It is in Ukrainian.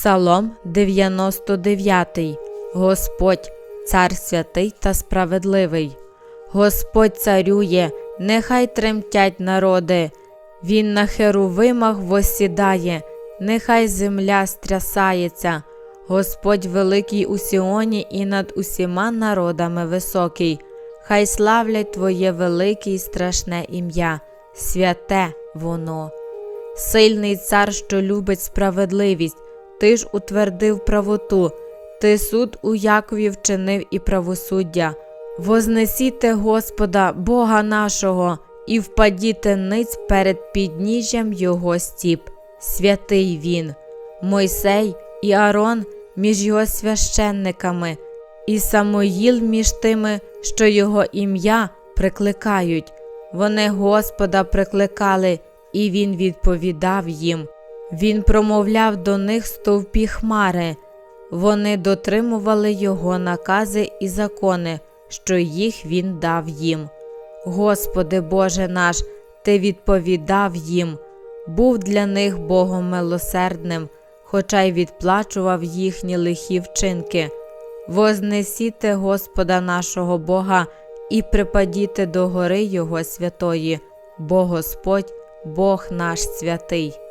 Псалом 99 Господь, цар святий та справедливий. Господь царює, нехай тремтять народи. Він на херувимах восідає, нехай земля стрясається. Господь великий у Сіоні і над усіма народами високий. Хай славлять Твоє велике і страшне ім'я, святе воно. Сильний цар, що любить справедливість, ти ж утвердив правоту, ти суд у Якові вчинив і правосуддя. Вознесіте Господа, Бога нашого, і впадіте ниць перед підніжжям Його стіп. Святий він, Мойсей і Арон між його священниками, і Самоїл між тими, що його ім'я прикликають. Вони Господа прикликали, і він відповідав їм. Він промовляв до них стовпі хмари. Вони дотримували його накази і закони, що їх він дав їм. Господи Боже наш, Ти відповідав їм, був для них Богом милосердним, хоча й відплачував їхні лихі вчинки. Вознесіте Господа нашого Бога і припадіте до гори Його святої, бо Господь, Бог наш святий.